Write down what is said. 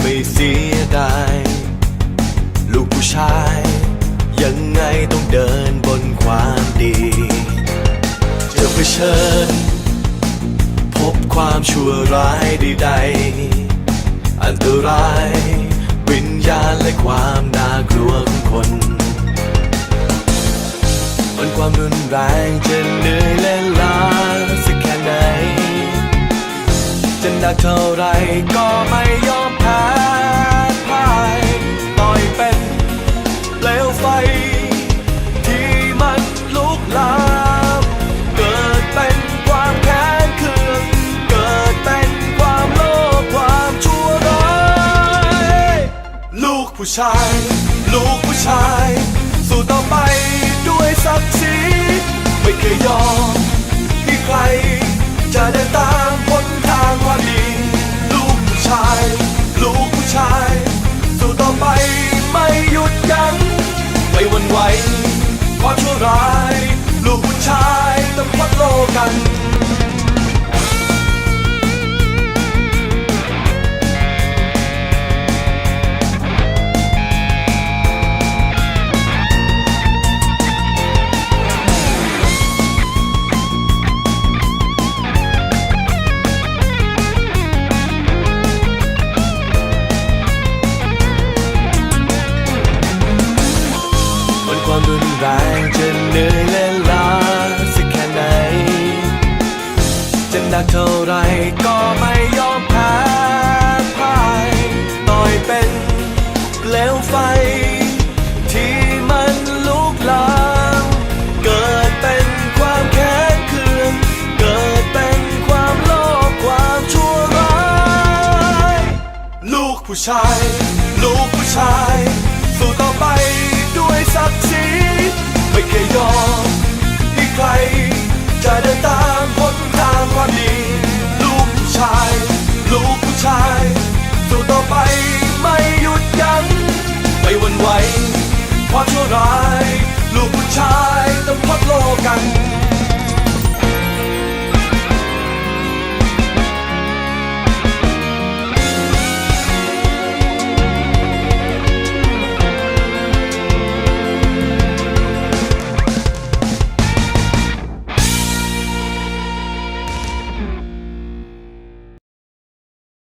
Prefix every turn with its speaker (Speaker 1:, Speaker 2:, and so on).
Speaker 1: ไม่เสียดายลูกผู้ชาย ยังไงต้องเดินบนความดีจะเผชิญ พบความชั่วร้ายใดๆอันตราย วิญญาณและความน่ากลัวของคนมันความรุนแรงจะเหนื่อยและล้าสักแค่ไหนจะหนักเท่าไรก็ไม่ ผู้ชาย ลูกผู้ชาย สู้ต่อไปด้วยศักดิ์ศรีไม่เคยยอมที่ใครจะเดินตาม ผู้ชาย ลูกผู้ชาย สู้ต่อไปด้วยศักดิ์ศรีไม่เคยยอมให้ใคร จะเดินตามบนทางความดี ลูกผู้ชาย ลูกผู้ชาย สู้ต่อไปไม่หยุดยั้งไม่หวั่นไหวความชั่วร้าย ลูกผู้ชายต้องพดโลกัน